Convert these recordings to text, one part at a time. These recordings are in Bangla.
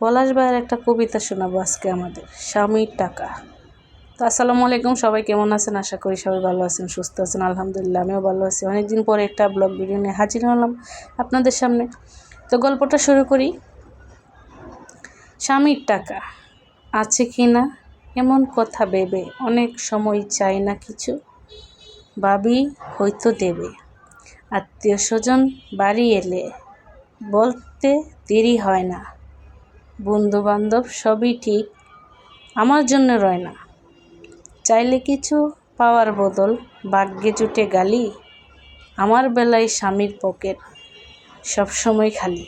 পলাশ ভাইয়ের একটা কবিতা শোনাবো আজকে আমাদের, স্বামীর টাকা। তো আসসালামু আলাইকুম, সবাই কেমন আছেন? আশা করি সবাই ভালো আছেন, সুস্থ আছেন, আলহামদুলিল্লাহ আমিও ভালো আছি। অনেকদিন পরে একটা ব্লগ ভিডিও নিয়ে হাজির হলাম আপনাদের সামনে। তো গল্পটা শুরু করি। স্বামীর টাকা আছে কি না? এমন কথা ভেবে অনেক সময় চাই না কিছু। ভাবি হয়তো দেবে। আত্মীয় স্বজন বাড়ি এলে বলতে দেরি হয় না। বন্ধু বান্ধব সবই ঠিক, আমার জন্য রয় না। চাইলে কিছু পাওয়ার বদল ভাগ্যে জুটে গালি, আমার বেলায় স্বামীর পকেট সবসময় খালি।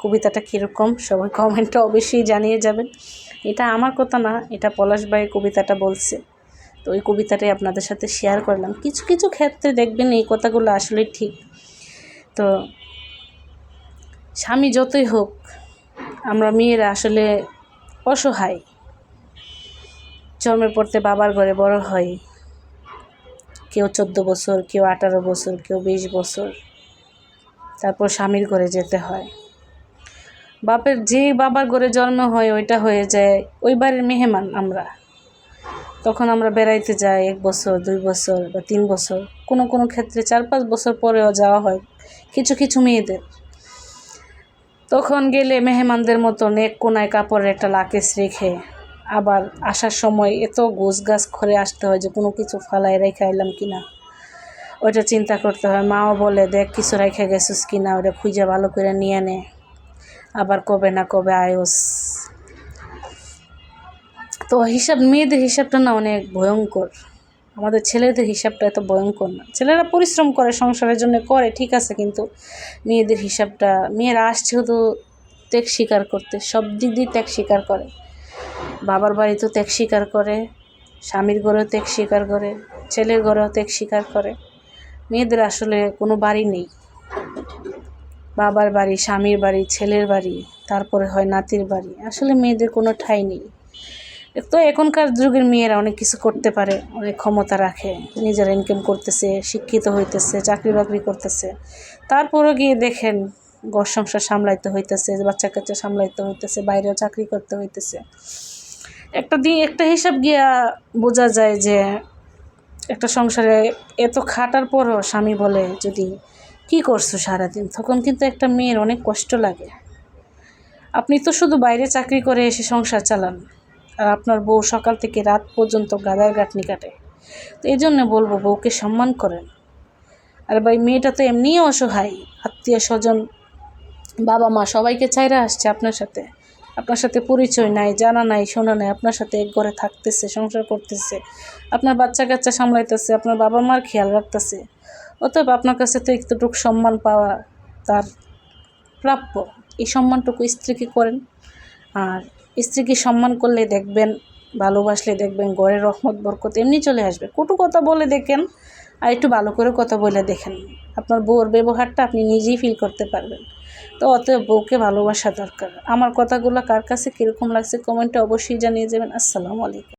কবিতাটা কীরকম, সবাই কমেন্টে অবশ্যই জানিয়ে যাবেন। এটা আমার কথা না, এটা পলাশ ভাই কবিতাটা বলছে। তো ওই কবিতাটাই আপনাদের সাথে শেয়ার করলাম। কিছু কিছু ক্ষেত্রে দেখবেন এই কথাগুলো আসলে ঠিক। তো স্বামী যতই হোক আমরা মেয়েরা আসলে অসহায়। জন্মের পড়তে বাবার ঘরে বড় হয় কেউ চোদ্দ বছর, কেউ আঠারো বছর, কেউ বিশ বছর। তারপর স্বামীর ঘরে যেতে হয়। বাপের যে বাবার ঘরে জন্ম হয়, ওইটা হয়ে যায়। ওই বাড়ির মেহমান আমরা। তখন আমরা বেড়াইতে যাই এক বছর, দুই বছর বা তিন বছর। কোনো কোনো ক্ষেত্রে চার পাঁচ বছর পরেও যাওয়া হয়। কিছু কিছু মেয়েদের। তখন গেলে মেহমানদের মতন এক কোনায় কাপড়ের একটা লাকেশ রেখে আবার আসার সময় এত গোছ গাছ করে আসতে হয় যে কোনো কিছু ফালাই রেখে আইলাম কি না। ওইটা চিন্তা করতে হয়। মাও বলে, দেখ, কিছু রেখে গেছিস কি না? ওটা খুঁজে ভালো করে নিয়ে নে। আবার কবে না কবে আয়স। তো হিসাব, মেয়েদের হিসাবটা না অনেক ভয়ঙ্কর। আমাদের ছেলেদের হিসাবটা এত ভয়ঙ্কর না। ছেলেরা পরিশ্রম করে, সংসারের জন্য করে, ঠিক আছে, কিন্তু মেয়েদের হিসাবটা, মেয়েরা আসছে তো ত্যাগ স্বীকার করতে, সব দিক দিয়ে ত্যাগ স্বীকার করে। বাবার বাড়িতেও ত্যাগ স্বীকার করে, স্বামীর ঘরেও ত্যাগ স্বীকার করে, ছেলের ঘরেও ত্যাগ স্বীকার করে। মেয়েদের আসলে কোনো বাড়ি নেই। বাবার বাড়ি, স্বামীর বাড়ি, ছেলের বাড়ি, তারপরে হয় নাতির বাড়ি। আসলে মেয়েদের কোনো ঠাঁই নেই। তো এখনকার যুগের মেয়েরা অনেক কিছু করতে পারে, অনেক ক্ষমতা রাখে, নিজেরা ইনকাম করতেছে, শিক্ষিত হইতেছে, চাকরি বাকরি করতেছে। তারপরও গিয়ে দেখেন ঘর সংসার সামলাইতে হইতেছে বাচ্চা কাচ্চা সামলাইতে হইতেছে, বাইরেও চাকরি করতে হইতেছে। একটা দিয়ে একটা হিসাব গিয়া বোঝা যায় যে একটা সংসারে এত খাটার পরও স্বামী বলে, যদি কি করছ সারাদিন? তখন কিন্তু একটা মেয়ের অনেক কষ্ট লাগে। আপনি তো শুধু বাইরে চাকরি করে এসে সংসার চালান। আর আপনার বউ সকাল থেকে রাত পর্যন্ত গাদার গাঁটনি কাটে। তো এই জন্য বলব বউকে সম্মান করেন। আর ভাই, মেয়েটা তো এমনিই অসহায়। আত্মীয় স্বজন, বাবা মা সবাইকে চাইরা আসছে আপনার সাথে। আপনার সাথে পরিচয় নাই, জানা নাই, শোনা নাই, আপনার সাথে এক ঘরে থাকতেছে, সংসার করতেছে। আপনার বাচ্চা কাচ্চা সামলাইতেছে, আপনার বাবা মার খেয়াল রাখতেছে। অতএব আপনার কাছে তো একটুটুক সম্মান পাওয়া তার প্রাপ্য। এই সম্মানটুকু স্ত্রীকে করেন। আর স্ত্রীকে সম্মান করলে দেখবেন, ভালোবাসলে দেখবেন গড়ের রহমত, বরকত এমনি চলে আসবে। কটু কথা বলে দেখেন আর একটু ভালো করে কথা বলে দেখেন। আপনার বউর ব্যবহারটা আপনি নিজেই ফিল করতে পারবেন। তো অতএব বউকে ভালোবাসা দরকার। আমার কথাগুলো কার কাছে কীরকম লাগছে কমেন্টে অবশ্যই জানিয়ে যাবেন। আসসালামু আলাইকুম।